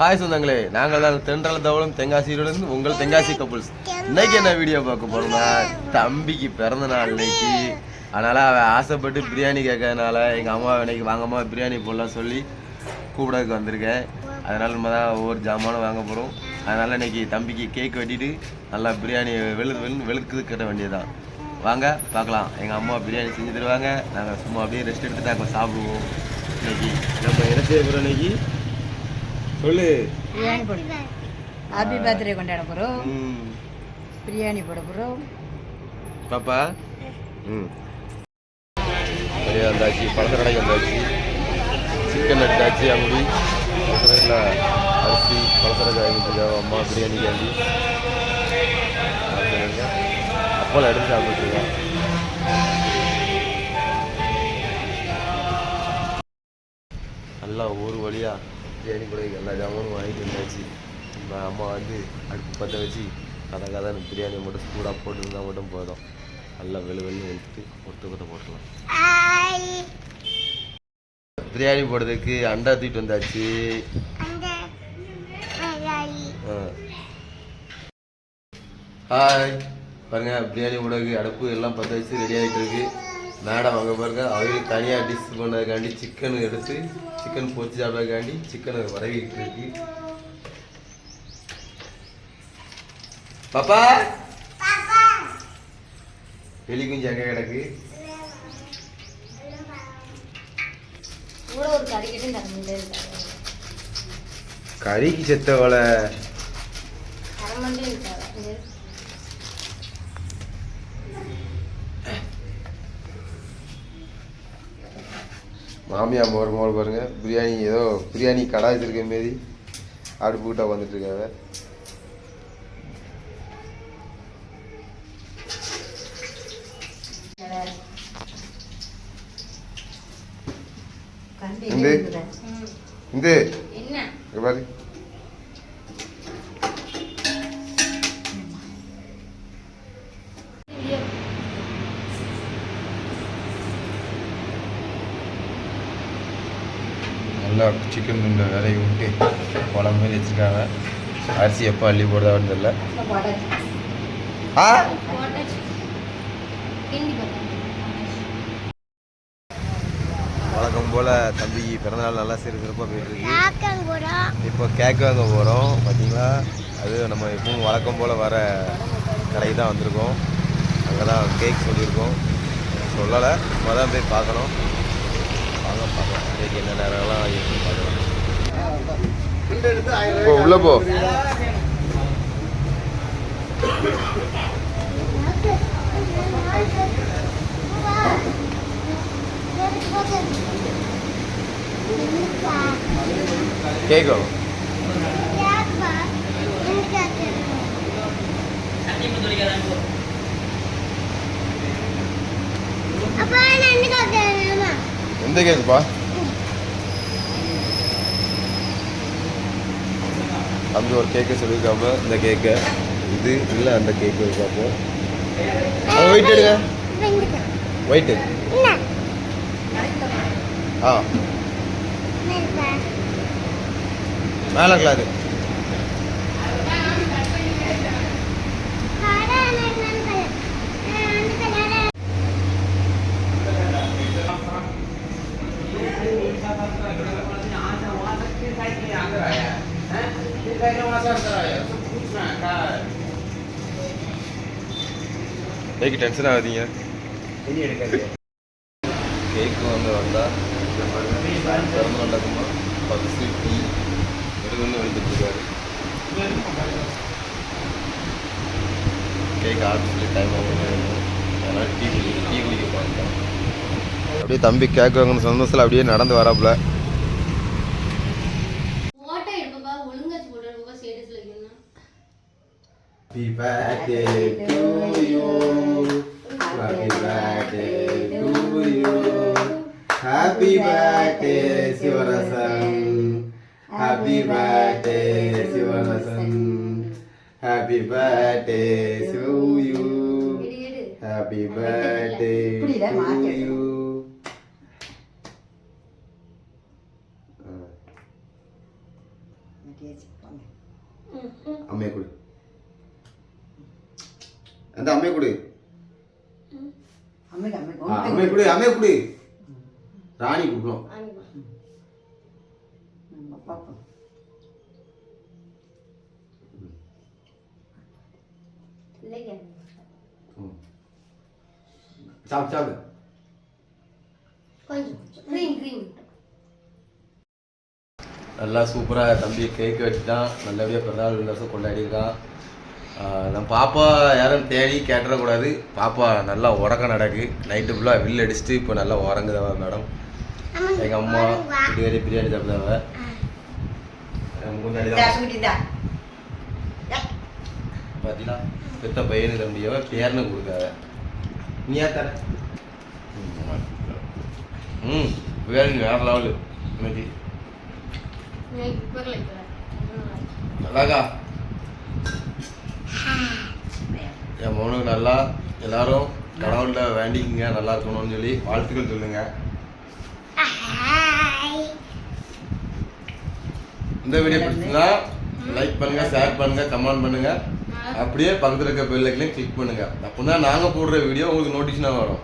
Hi சொந்தங்களே. நாங்கள் தான் தென்றல் தவளும் தெங்காசியிலிருந்து உங்கள் தெங்காசி கப்புள்ஸ் இன்னைக்கு என்ன வீடியோ பார்க்க போறோம்னா தம்பிக்கு பிறந்த நாள் இன்னைக்கு. அதனால அவன் ஆசைப்பட்டு பிரியாணி கேட்கறதுனால எங்கள் அம்மா இன்னைக்கு வாங்கம்மா பிரியாணி போடலாம் சொல்லி கூப்பிடறதுக்கு வந்திருக்கேன். அதனால நம்ம தான் ஒவ்வொரு ஜாமானும் வாங்க போகிறோம் அதனால இன்னைக்கு தம்பிக்கு கேக் வெட்டிட்டு நல்லா பிரியாணி வெளு வெளு வெளுக்குது கட்ட வேண்டியதுதான். வாங்க பார்க்கலாம். எங்கள் அம்மா பிரியாணி செஞ்சு தருவாங்க. நாங்கள் சும்மா அப்படியே ரெஸ்ட் எடுத்து நாங்கள் சாப்பிடுவோம். இன்னைக்கு நம்ம என்ன செய்ய போகிறோம் இன்னைக்கு? சொல்லு. பிரியாணி போட. ஹாப்பி பர்த்டே கொண்டாட போகிறோம் பிரியாணி போட போகிறோம் பாப்பா. ம். சரியா வந்தாச்சு. பழத்த கடைக்கு வந்தாச்சு. சிக்கன் எடுத்தாச்சு பழத்தில் அரிசி பழத்தடை வாங்கிட்டு அம்மா பிரியாணி காண்டி அப்போலாம் எடுத்து சாப்பிட்டுருக்கேன் நல்லா ஒரு வழியா பிரியாணி கூட எல்லா ஜாமானும் வாங்கிட்டு வந்தாச்சு. இப்போ அம்மா வந்து அடுப்பு பற்ற வச்சு கதை கதைன்னு பிரியாணி மட்டும் சூடாக போட்டுருந்தா மட்டும் போதும். நல்லா வெளு வெள்ளு எடுத்துட்டு ஒட்டு கொத்த போட்டுடலாம் பிரியாணி போடுறதுக்கு அண்டா தூக்கிட்டு வந்தாச்சு. ஹாய் பாருங்க பிரியாணி போடுறதுக்கு அடுப்பு எல்லாம் பற்ற வச்சு ரெடி ஆகிட்டு இருக்கு. மேடம் அங்கே பாருங்க அவங்களுக்கு தனியாக டிஷ் பண்ணதுக்காண்டி சிக்கன் எடுத்து சிக்கன் பொரிச்சு சாப்பிட்றதுக்காண்டி சிக்கனை வரவிட்டு இருக்கு. பாப்பா? எலி குஞ்சு அங்கே கிடக்கு? கறிக்கு செத்தவளை தரமண்டே இருக்காது மாமியா மோர் மோர் பாருங்க. பிரியாணி ஏதோ பிரியாணி கடை வச்சிருக்க மாரி. அடுப்பு கிட்ட வந்துட்டு இருக்காங்க. இந்த. இந்த. பாரு. நல்லா சிக்கன் துண்டை விலையை விட்டு குழம்பு மாதிரி வச்சுருக்காங்க. அரிசி எப்போ அள்ளி போடுதான்னு தெரியல. ஆ? வழக்கம் போல் தம்பிக்கு பிறந்தநாள் நல்லா சிறு சிறப்பாக போயிட்டுருக்கு இப்போ கேக் வாங்க போகிறோம் பார்த்தீங்களா அது நம்ம எப்பவும் வழக்கம் போல் வர கடைக்கு தான் வந்திருக்கோம். அங்கே தான் கேக் சொல்லியிருக்கோம். சொல்லலை. நம்ம தான் போய் பார்க்கணும். வாங்க பார்க்கலாம் கேக் என்ன நேரம்லாம் இருக்குன்னு பார்க்கலாம் போ உள்ள போ கேக்கும் எந்த கேக்குப்பா தம்பி ஒரு கேக்கு சொல்லியிருக்காம இந்த கேக்கை இது இல்லை அந்த கேக்கு பார்ப்போம் ஒயிட் எடுங்க ஒயிட்டு ஆ மேலே கிளாரு கேக்கு டென்ஷன் ஆகாதீங்க. கேக்கு வந்து வந்தால் பிறந்த நடக்குமா டீ கேக் சொல்லி டைம் ஆகும் அதனால் டீ குடி டீ குடிக்க பார்த்தேன் அப்படியே தம்பி கேக் வாங்கணும் சந்தோஷத்தில் அப்படியே நடந்து வராப்புல. Happy birthday to you. Happy birthday to you. Happy birthday, Sivarasan. Happy birthday, Sivarasan. Happy birthday to you. Happy birthday to you. அம்மையை கொடு அந்த அம்மையை கொடு ஆ, அம்மையை கொடு அம்மையை கொடு ராணி கொடுக்கணும் பிள்ளைக்கு ம். சாப்பிடு சாப்பிடு கொஞ்சம் க்ரீம் க்ரீம் நல்லா சூப்பராக தம்பி கேக் வச்சுட்டான் நல்லபடியாக பிறந்தநாள் விலாசம் கொண்டாடியிருக்கான் ஆஹ் நம்ம பாப்பா யாரும் தேடி கேட்டுறக்கூடாது. பாப்பா நல்லா உறக்க நடக்கு. நைட்டு ஃபுல்லாக வில் அடிச்சுட்டு இப்போ நல்லா உறங்குதவ மேடம் எங்கள் அம்மா பிரியாணி பிரியாணி சாப்பிடுதாவ முன்னாடி தான். பார்த்தீங்களா பெத்த பையனு தம்பியவ பேர்னு கொடுக்காத. நீ ஏன் தர? ம் பிரியாணி வேற லெவலு. இன்னைக்கு. நல்லாக்கா என் மகனுக்கு நல்லா எல்லாரும் கடவுள்கிட்ட வேண்டிக்குங்க நல்லா இருக்கணும்னு சொல்லி வாழ்த்துக்கள் சொல்லுங்க. இந்த வீடியோ பிடிச்சிருந்தா லைக் பண்ணுங்க ஷேர் பண்ணுங்க கமெண்ட் பண்ணுங்க. அப்படியே பக்கத்துல இருக்க பெல் ஐக்கனையும் கிளிக் பண்ணுங்க. அப்பதான் நாங்க போடுற வீடியோ உங்களுக்கு நோட்டிஃபிகேஷனா வரும்.